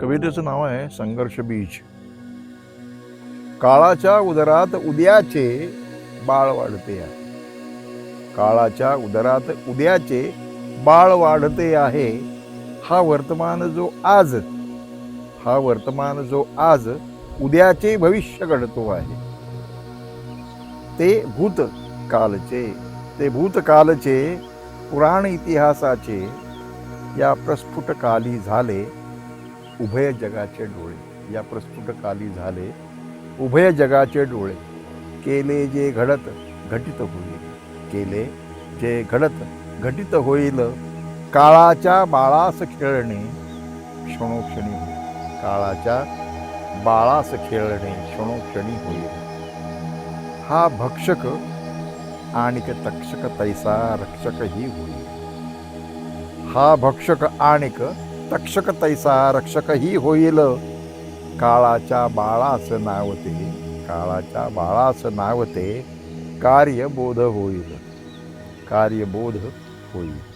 कवितेचं नाव आहे संघर्ष बीज. काळाच्या उदरात उद्याचे बाळ वाढते आहे. काळाच्या उदरात उद्याचे बाळ वाढते आहे. हा वर्तमान जो आज हा वर्तमान जो आज उद्याचे भविष्य घडतो आहे. ते भूतकालचे ते भूतकालचे पुराण इतिहासाचे या प्रस्फुट काली झाले उभय जगाचे डोळे. या प्रस्फुट काली झाले उभय जगाचे डोळे. केले जे घडत घटित होईल. केले जे घडत घटित होईल. काळाच्या बाळास खेळणे क्षणोक्षणी होईल. काळाच्या बाळास खेळणे क्षणोक्षणी होईल. हा भक्षक आणिक तक्षक तैसा रक्षकही होईल. हा भक्षक आणिक तक्षक तैसा रक्षकही होईल. काळाच्या बाळास नावते काळाच्या बाळास नावते कार्यबोध होईल. कार्यबोध होईल.